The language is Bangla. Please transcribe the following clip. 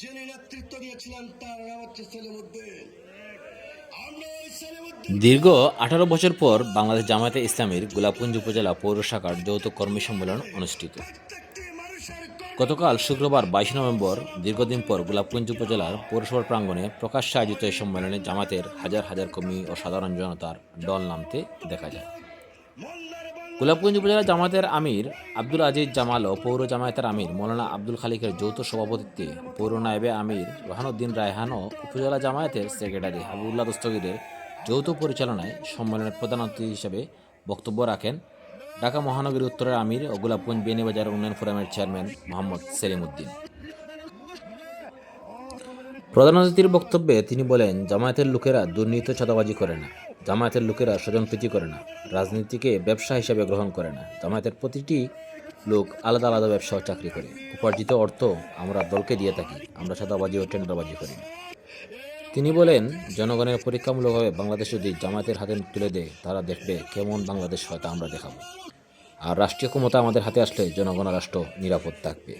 যিনি নেতৃত্ব দিয়েছিলেন তার নাম হচ্ছে সেলিমুদ্দিন। দীর্ঘ আঠারো বছর পর বাংলাদেশ জামায়াতে ইসলামীর গোলাপগঞ্জ উপজেলা পৌর শাখার যৌথ কর্মী সম্মেলন অনুষ্ঠিত। গতকাল শুক্রবার বাইশে নভেম্বর দীর্ঘদিন পর গোলাপগঞ্জ উপজেলার পৌরসভার প্রাঙ্গণে প্রকাশ্যে আয়োজিত এই সম্মেলনে জামাতের হাজার হাজার কর্মী ও সাধারণ জনতার দল নামতে দেখা যায়। গোলাপগঞ্জ উপজেলা জামায়াতের আমির আব্দুল আজিজ জামাল ও পৌর জামায়াতের আমির মৌলানা আব্দুল খালিকের যৌথ সভাপতিত্বে পৌর নায়েবে আমির রহানুদ্দিন রায়হান ও উপজেলা জামায়াতের সেক্রেটারি হাবিবুল্লাহ দস্তগীরের যৌথ পরিচালনায় সম্মেলনের প্রধান অতিথি হিসেবে বক্তব্য রাখেন ঢাকা মহানগরী উত্তরের আমির ও গোলাপগঞ্জ বেনিবাজার উন্নয়ন ফোরামের চেয়ারম্যান মোহাম্মদ সেলিম উদ্দিন। প্রধান অতিথির বক্তব্যে তিনি বলেন, জামায়াতের লোকেরা দুর্নীতি চাঁদাবাজি করে না। জামায়াতের লোকেরা স্বজনপ্রীতি করে না। রাজনীতিকে ব্যবসা হিসেবে গ্রহণ করে না। জামায়াতের প্রতিটি লোক আলাদা আলাদা ব্যবসা ও চাকরি করে। উপার্জিত অর্থ আমরা দলকে দিয়ে থাকি, আমরা চাঁদাবাজি ও টেন্ডারবাজি করি না। তিনি বলেন, জনগণের পরীক্ষামূলকভাবে বাংলাদেশ যদি জামায়াতের হাতে তুলে দেয়, তারা দেখবে কেমন বাংলাদেশ হয় তা আমরা দেখাবো। আর রাষ্ট্রীয় ক্ষমতা আমাদের হাতে আসলে জনগণ রাষ্ট্র নিরাপদ থাকবে।